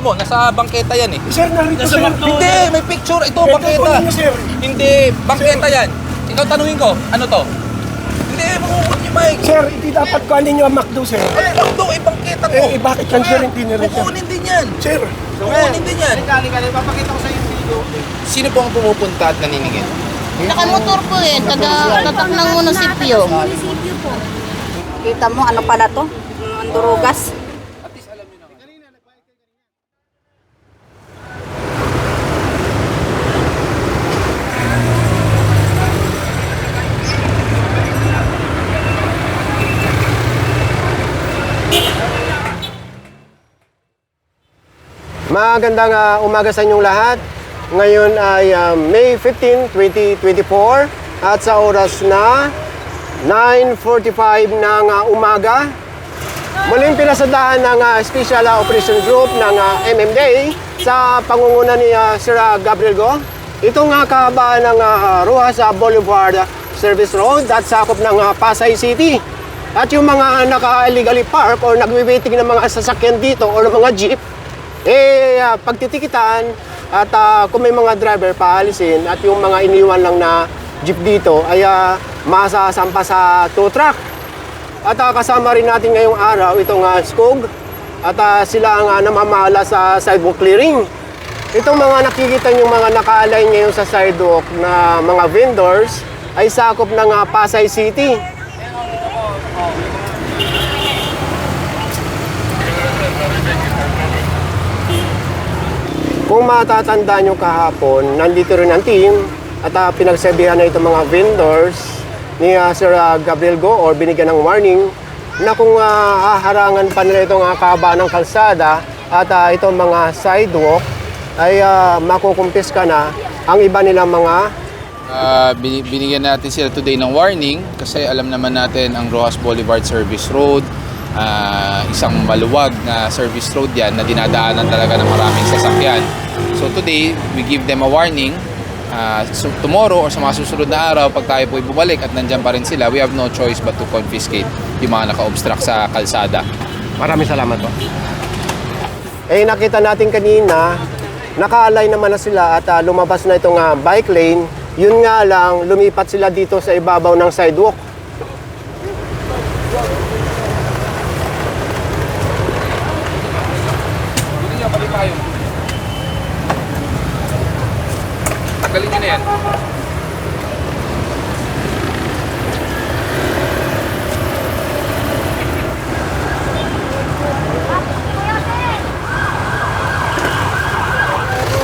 Bitawan mo, nasa bangketa yan eh. Sir, narito sir. Hindi, may picture. Ito, Ito, bangketa. kunin niyo, sir. Hindi, bangketa yan. Ikaw tanungin ko, ano to? Hindi, mangukot niyo, Mike. Sir, hindi dapat kuhanin niyo ang McDo, sir. Ano to? Eh, bangketa to. Eh, eh, bakit yan, sir, hindi niyo rin, sir? Kukunin din yan. Sir, Kukunin din yan. Kali kali, papakita ko sa yung video. Sino po ang pumupunta at naniningil? Nakamotor po eh, taga tatak ng munisipyo. Kita mo, ano pala to? Mandurugas. Magandang ah, umaga sa inyong lahat. Ngayon ay ah, May 15, 2024 at sa oras na 9.45 ng ah, umaga. Muling pinasadahan ng ah, Special ah, Operation Group ng ah, MMDA sa pangunguna ni ah, Sir Gabriel Go. Ito nga kahabaan ng ah, Ruas ah, Boulevard Service Road at sakop ng ah, Pasay City. At yung mga naka-illegally park or nagwi-waiting ng mga sasakyan dito or mga jeep, eh, ah, pagtitikitan at ah, kung may mga driver paalisin at yung mga iniwan lang na jeep dito ay ah, masasampa sa tow truck. At ah, kasama rin natin ngayong araw itong uh, Skog at ah, sila ang ah, namamahala sa sidewalk clearing. Itong mga nakikita yung mga naka-align ngayon sa sidewalk na mga vendors ay sakop ng ah, Pasay City. Kung matatanda nyo kahapon, nandito rin ang team at uh, pinagsabihan na itong mga vendors ni ah, Sir ah, Gabriel Go or binigyan ng warning na kung uh, haharangan pa nila itong uh, kahaba ng kalsada at ah, itong mga sidewalk ay uh, makukumpis ka na ang iba nilang mga Ah, bini- binigyan natin sila today ng warning kasi alam naman natin ang Rojas Boulevard Service Road ah, isang maluwag na service road yan na dinadaanan talaga ng maraming sasakyan. So today, we give them a warning. Ah, so tomorrow or sa mga susunod na araw, pag tayo po bumalik at nandyan pa rin sila, we have no choice but to confiscate yung mga naka-obstruct sa kalsada. Maraming salamat po. Eh nakita natin kanina, nakaalay naman na sila at ah, lumabas na itong ah, bike lane. Yun nga lang, lumipat sila dito sa ibabaw ng sidewalk. Hindi niyo, balik kayo. Tagalin niyo na yan.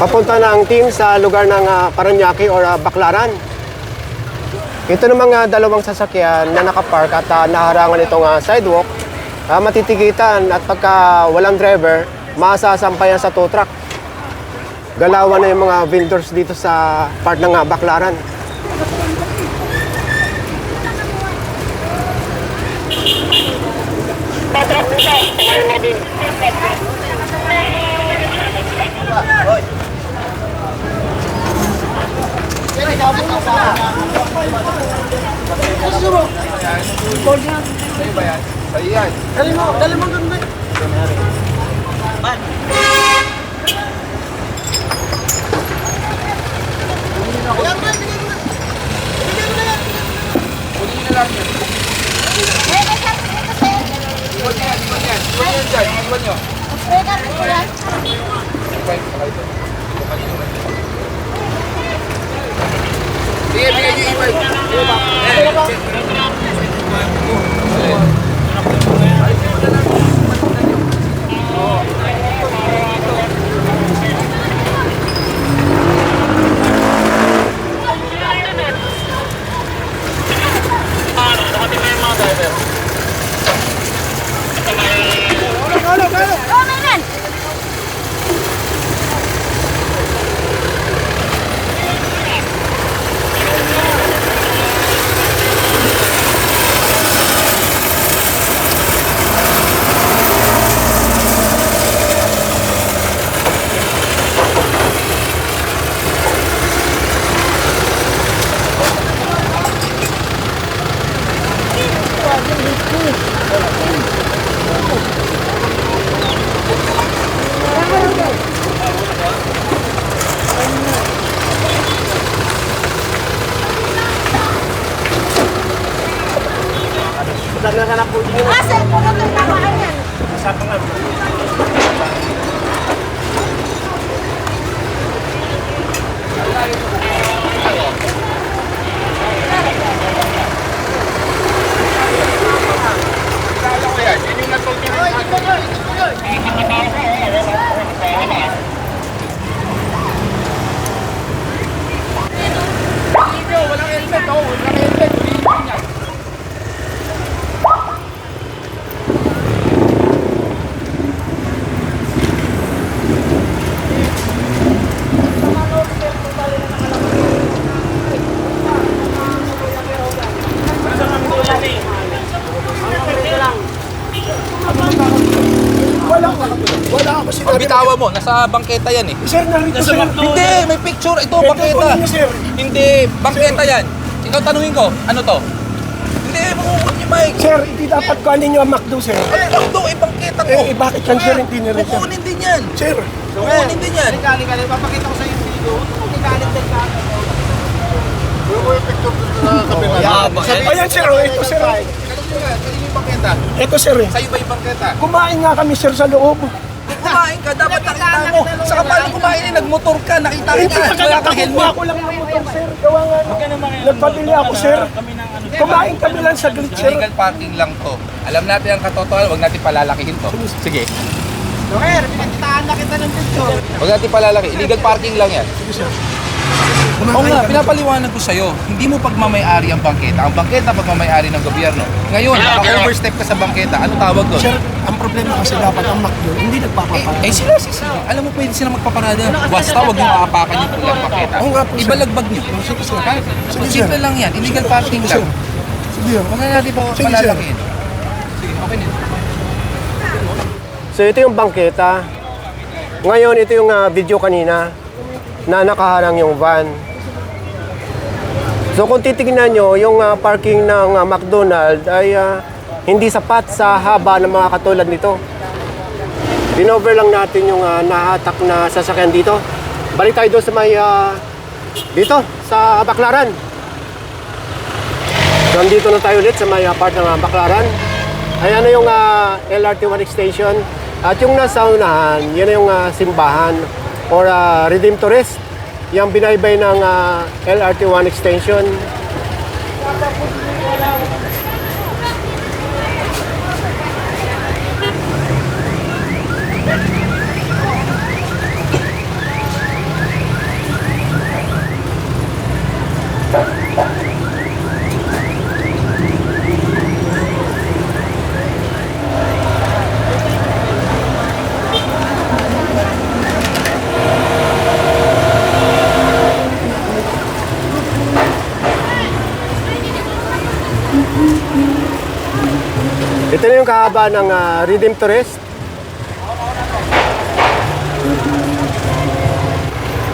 Papunta na ang team sa lugar ng ah, Paranaque or ah, Baclaran. Ito ng mga dalawang sasakyan na nakapark at ah, naharangan itong ah, sidewalk, ah, matitikitan at pagka walang driver, masasampayan sa tow truck. Galawan na yung mga vendors dito sa part ng ah, Baclaran. Sa'yo ba yan? Sa'yo yan. Kunin niyo na lang yan. Iwan niyo yan, iwan niyo yan. Iwan niyo yan dyan, iwan. Iwan, ito. Ito kanino na ito. Sige, bigay niyo iwan. Eh, Kasi Bitawa mo, nasa bangketa yan eh. Sir, narito sir. Hindi, may picture. Ito, Ito, bangketa. kunin niyo, sir. Hindi, bangketa yan. Ikaw tanungin ko, ano to? Hindi, makukuha niyo, Mike. Sir, hindi dapat kuhanin niyo ang McDo, sir. Ano lang to? Eh, bangketa ko. Eh, eh, bakit yan, sir, hindi niya Kukunin din yan. Sir, Kukunin din yan. Galing, galing. Papakita ko sa yung video. Galing din ka. ayan, sir. oh, Ito, sir. Kanino yung bangketa? Ito, sir. eh. Sa'yo ba yung bangketa? Kumain nga kami, sir, sa loob. Kumain ka, dapat nakita mo. Saka paano kumain eh, nagmotor ka, nakita Hindi kita. pa Wala kang helmet. ko lang ng motor, sir. Gawa nga. Nagpabili ako, sir. Kumain kami lang sa glit, sir. Illegal parking lang to. Alam natin ang katotohanan, huwag natin palalakihin to. Sige. Joker, pinagkitaan na kita ng picture. Huwag natin palalaki. Illegal parking lang yan. Oo nga, pinapaliwanag ko sa'yo. Hindi mo pagmamayari ang bangketa. Ang bangketa pagmamayari ng gobyerno. Ngayon, naka-overstep ka sa bangketa. Ano tawag doon? Sir, ang problema kasi dapat ang McDo, hindi nagpapaparada. Eh sila, sila. Alam mo, pwede sila magpaparada. Basta huwag mo maapakan yung pulang bangketa. Oo nga po, sir. Ibalagbag nyo. Sige, sir. Ha? Sige, sir. Simple lang yan. Illegal parking sir. lang. Sige, sir. Huwag na natin pa Sige, sir. palalakihin. Sige, okay na. So ito yung bangketa. Ngayon, ito yung ah, video kanina na nakaharang yung van. So kung titignan nyo, yung ah, parking ng ah, McDonald ay ah, hindi sapat sa haba ng mga katulad nito. Pinover lang natin yung ah, nahatak na sasakyan dito. Balik tayo doon sa may ah, dito sa Baklaran. So, Nandito na tayo ulit sa may ah, part ng ah, Baklaran. Ayan na yung ah, LRT1 extension. At yung nasa unahan, yun na yung ah, simbahan or uh, Redemptorist. Yung binaybay ng ah, LRT1 extension. Yung kahaba ng uh, Redemptorist.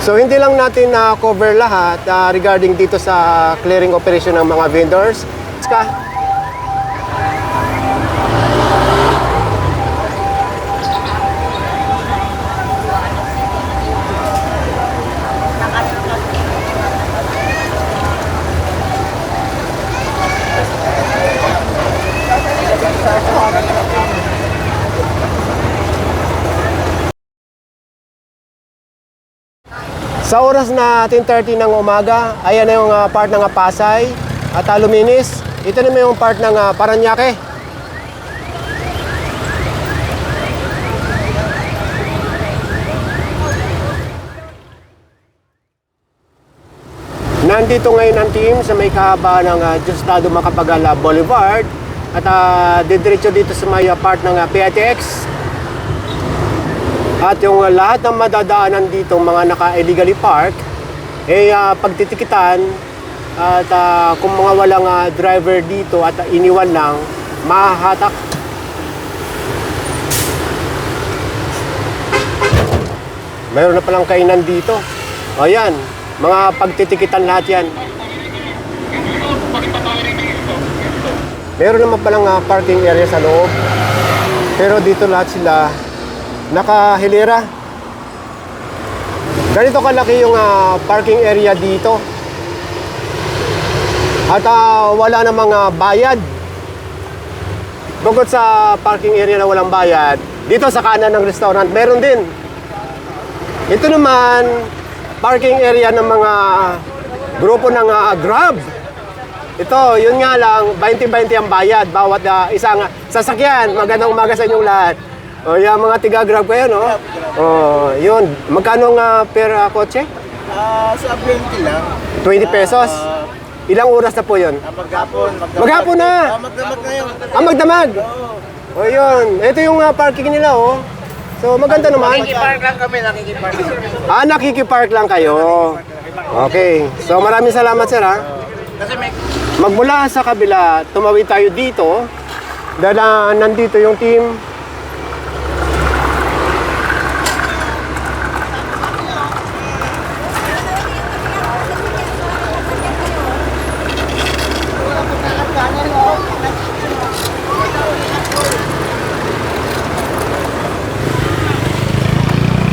So hindi lang natin na cover lahat ah, regarding dito sa clearing operation ng mga vendors. Ska, Sa oras na 10.30 ng umaga, ayan na yung ah, part ng ah, Pasay at Aluminis. Ito naman yung part ng ah, Paranaque. Nandito ngayon ang team sa may kahaba ng uh, Diosdado Macapagala Boulevard at uh, didiretso dito sa may ah, part ng uh, PITX at yung uh, lahat ng madadaanan dito, mga naka-illegally park, eh uh, pagtitikitan at uh, kung mga walang uh, driver dito at uh, iniwan lang, mahahatak. Mayroon na palang kainan dito. O yan, mga pagtitikitan lahat yan. Meron naman palang uh, parking area sa loob. Pero dito lahat sila nakahilera. Ganito kalaki yung ah, parking area dito. At ah, wala na mga bayad. Bukod sa parking area na walang bayad, dito sa kanan ng restaurant, meron din. Ito naman, parking area ng mga grupo ng ah, Grab. Ito, yun nga lang, 20-20 ang bayad bawat ah, isang sasakyan. Magandang umaga sa inyong lahat. O, yung mga tiga-grab kayo, no? O, yun. Magkano nga per ah, kotse? Ah, sa 20 lang. 20 pesos. Ilang oras na po yun? Ah, maghapon. Maghapon na! Ah, magdamag ngayon. Ah, magdamag! O, yun. Ito yung ah, parking nila, oh. So, maganda naman. Nakikipark lang kami, nakikipark. Ah, nakikipark lang kayo. Okay. So, maraming salamat, sir, ha? Kasi may Magmula sa kabila, tumawid tayo dito. Dahil ah, nandito yung team.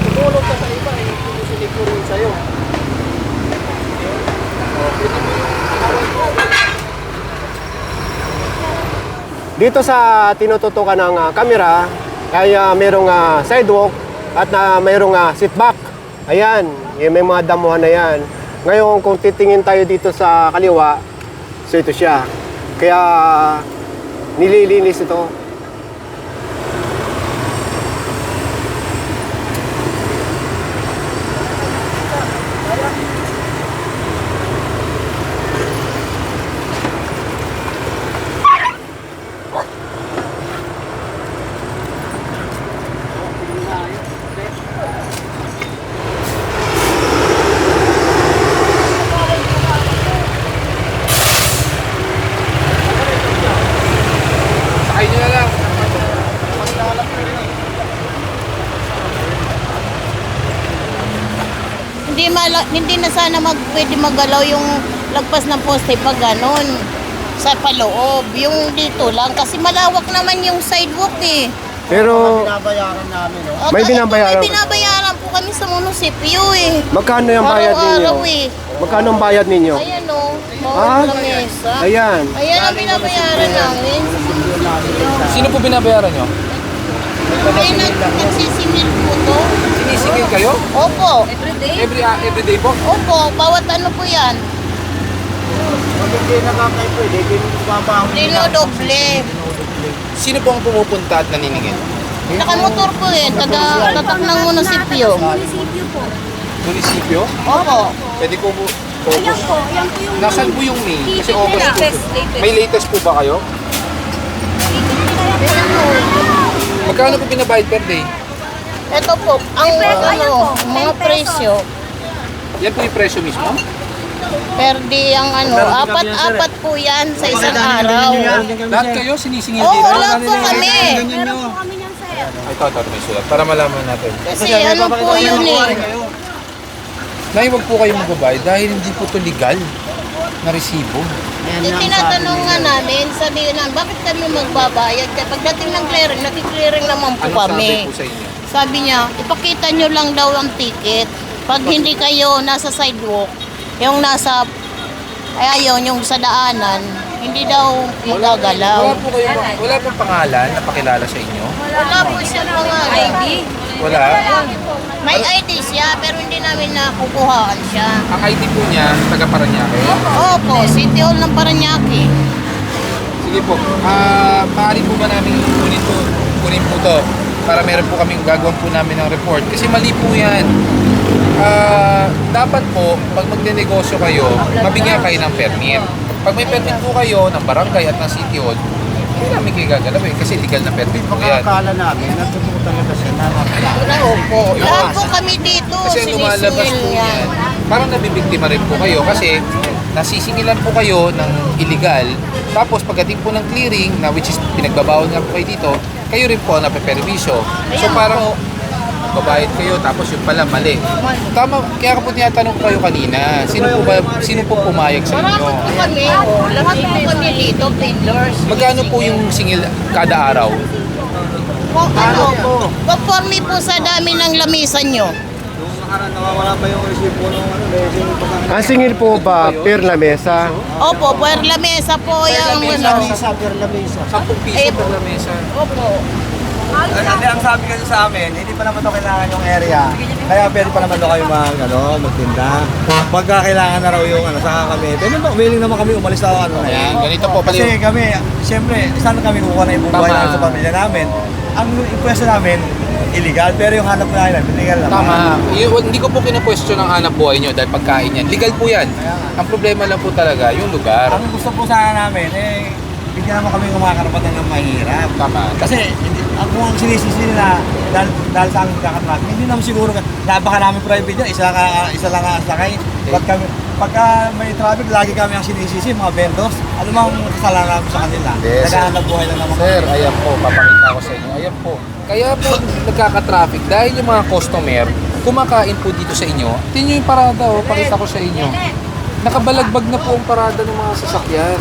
Tumulong ka sa iba, eh. Tumusulit ko rin sa'yo. Dito sa tinututukan ng ah, kamera, ay ah, merong ah, sidewalk at na mayroong ah, seatback. Ayan, yung may mga damuhan na yan. Ngayon, kung titingin tayo dito sa kaliwa, so ito siya. Kaya nililinis ito. Sakay nyo na lang. Hindi, mala, hindi na sana mag, pwede magalaw yung lagpas ng poste pag ganon sa paloob. Yung dito lang kasi malawak naman yung sidewalk eh. Pero binabayaran namin, no? O, May kahit binabayaran- May binabayaran po kami sa munisipyo eh. magkano yung bayad ninyo? Araw-araw eh. Magkano ang bayad ninyo? Ayan o, Ah? bawat lamesa. Ayan. Ayan ang binabayaran namin. Sino po binabayaran nyo? May nag nagsisingil po to. Sinisingil kayo? Opo. Every, ah, every day po? Opo, bawat ano po yan. Pag hindi nakakay pwede, babaho Dinodoble. Sino po ang pumupunta at naniningil? Nakamotor po eh, taga tatak ng munisipyo. Munisipyo? Opo. Pwede ko po. Ayan po, ayan po yung... Nasaan po yung May? Kasi August po. May latest po ba kayo? Magkano po binabayad per day? Ito po, ang ano, mga presyo. Yan po yung presyo mismo? Per day ang ano, apat-apat po yan sa isang araw. Lahat kayo sinisingil Oo, dito? wala po kami. Ay, ito, ito, may sulat. Para malaman natin. Kasi ano po yun eh. Nay, huwag po kayong magbabayad dahil hindi po ito legal na resibo. Yung tinatanong nga namin, sabi na, bakit kami magbabayad? Kaya pagdating ng clearing, nakiklearing naman po Anong sabi kami. po sa inyo? Sabi niya, ipakita nyo lang daw ang ticket. Pag hindi kayo nasa sidewalk, yung nasa, ay ayun, yung sa daanan, hindi daw magagalaw. Wala po kayo, wala pong pangalan na pakilala sa inyo? Wala po siya mga ID. Wala. May ID siya, pero hindi namin nakukuhaan siya. Ang ID po niya, taga Paranaque. Opo, City Hall ng Paranaque. Sige po. Ah, maaari po ba namin kunin po, kunin po to para meron po kaming gagawin po namin ng report. Kasi mali po yan. Ah, dapat po, pag magne-negosyo kayo, mabigyan kayo ng permit. Pag may permit po kayo ng barangay at ng city hall, hindi namin kayo gagalawin kasi legal na permit po yan. Akala namin, natutuko talaga siya na Opo, lahat po kami dito, Kasi ang lumalabas po sinisingil yan, parang nabibiktima rin po kayo kasi nasisingilan po kayo ng illegal. Tapos pagdating po ng clearing, na which is pinagbabawal nga po kayo dito, kayo rin po ang napeperwisyo. So parang babayad kayo tapos yung pala mali. Tama, kaya ka po tinatanong ko kayo kanina, sino po ba, sino po pumayag sa Marami inyo? po kami, oh, lahat po kami dito, vendors. Magkano po yung singil kada araw? Kung ano, conforme po sa dami ng lamisan nyo. nawawala pa yung resibo ng ano, resin pa. Ang singil po ba per la mesa? Opo, puwer lamesa po yung ano. Lamesa, per lamesa. 10 piso Eh, per lamesa. Opo. Hindi, ang sabi kasi sa amin, hindi pa naman ito kailangan yung area. Kaya pwede pa naman ito kayo mag, ano, magtinda. Pagka kailangan na raw yung ano, saka kami. Pwede ba, willing naman kami umalis na ano na yan. Ayan, ganito po pala Kasi kami, siyempre, saan kami kukuha na ibang buhay Tama. namin sa pamilya namin. Ang impression namin, illegal, pero yung hanap namin, illegal naman. Tama. Yung, hindi ko po kina-question ang hanap buhay nyo dahil pagkain yan. Legal po yan. Ang problema lang po talaga, yung lugar. Ang gusto po sana namin, eh, bigyan naman kami ng mga karapatan ng mahirap. Tama. Kasi hindi, ang kung ang sinisisi nila dahil, dahil sa aming kakatraffic, hindi naman siguro napaka namin private yan, isa, ka, isa lang ang sakay. Pag kami, pagka may traffic, lagi kami ang sinisisi, mga vendors. Ano mang kasalanan namin sa kanila? Yes. Naghahanap buhay lang naman Sir, ayan po, papakita ko sa inyo. Ayan po. Kaya po nagkaka-traffic dahil yung mga customer kumakain po dito sa inyo. Tingnan yung parada, oh. Pakita ko sa inyo. Nakabalagbag na po ang parada ng mga sasakyan.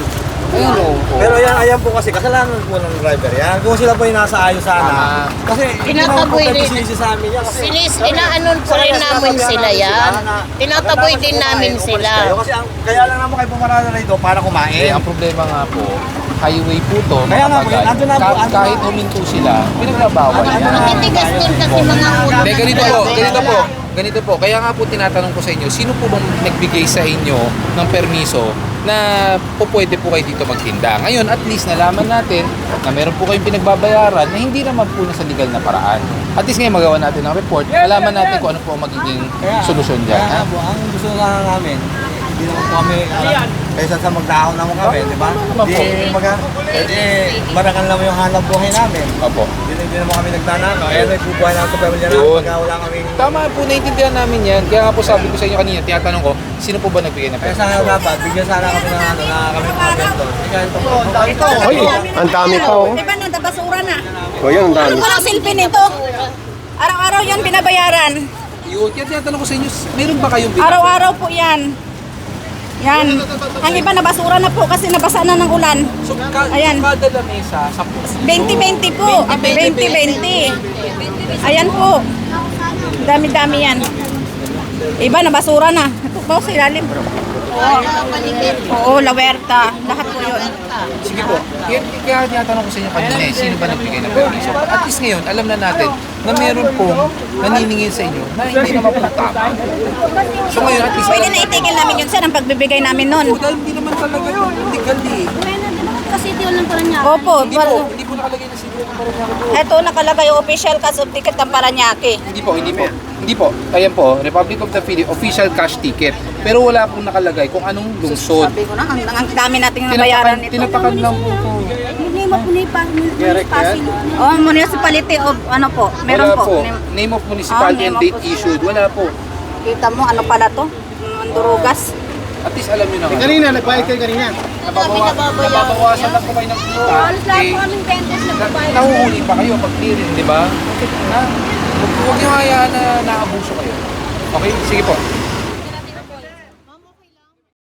Ayan oh. oh. Pero yan, ayan po kasi, kasalanan po ng driver yan. Kung sila po yung nasa ayos sana. Tama. Kasi hindi naman po Tinataboy tayo rin. sinisisi sa amin yan. Kasi Sinis, inaanon po rin namin sila yan. Tinataboy din namin sila. Kasi ang, kaya lang naman kayo pumarada rito para Eh, kumain. ang problema nga po, highway po to, Kaya nga po, yun, andun na po, Ka- andun kahit huminto sila, pinagbabawal yan. Matitigas din kasi mga ulo. Hindi, ganito po, ganito po. Ganito po, kaya nga po tinatanong ko sa inyo, sino po bang nagbigay sa inyo ng permiso na po pwede po kayo dito magtinda? Ngayon, at least nalaman natin na meron po kayong pinagbabayaran na hindi naman po nasa legal na paraan. At least ngayon magawa natin ng report, malaman natin kung ano po ang magiging solusyon dyan. Kaya Ha? nga po, ang gusto lang namin, hindi naman po kami, alam, kaysa sa magdahon naman kami, di ba? naman po. Di, mag, eh, marakan naman yung hanap buhay namin. Opo. Hindi, hindi naman kami nagtanano. Kaya may bubuhay namin sa pamilya namin Yun. pagka wala kami. Tama po, naiintindihan namin yan. Kaya nga po sabi ko sa inyo kanina, tinatanong ko, sino po ba nagbigay ng Kaya permiso? sana dapat, bigyan sana kami ng ano, na kami mga vendor. Kaya ito po, ito. Ay, ang dami pa oh. Diba nanda basura na? O yan, ang dami. Walang silbi nito. Araw-araw yan binabayaran. Yun, kaya tinatanong ko sa inyo, meron ba kayong binabayaran? Araw-araw po yan. Yan. Ang iba na basura na po kasi nabasa na ng ulan. So, ka- Ayan. kada lamesa, sa 20-20 po. 20-20. Ayan po. Dami-dami yan. Iba na basura na. Ito po sa ilalim. Oo, lawerta. Lahat po yun. Sige po. Kaya, kaya tinatanong ko sa inyo kanina eh, sino ba nagbigay ng permiso? At least ngayon, alam na natin na meron pong naniningil sa inyo na hindi naman po tama. So ngayon, at least, Pwede na itigil namin yun sir ang pagbibigay namin nun. po, dahil hindi naman talaga yun legal eh. Kasi di lang para niya. Opo, Hindi po, hindi nakalagay na siguro ng Paranaque po. Ito nakalagay official cash of ticket ng Paranaque. Hindi po, hindi po. Hindi po. Ayan po, Republic of the Philippines, official cash ticket. Pero wala pong nakalagay kung anong lungsod. Sabi ko na, ang, ang dami nating nabayaran nito. tinatakan lang po ito. Hindi mo po Oh, municipality of ano po, meron Wala po. po. Name of municipality Ah, and name date of- issued. Wala po. Kita mo, ano pala to? Mm, Durugas. At least alam nyo naman. Kanina, nagbayad kayo kanina. Nababawa, nababawasan lang po kayo ng kita. Eh, na- nahuhuli pa kayo pag clearing, di ba? Ha? Huwag huwag niyo hayaan na naabuso kayo. Okay? Sige po.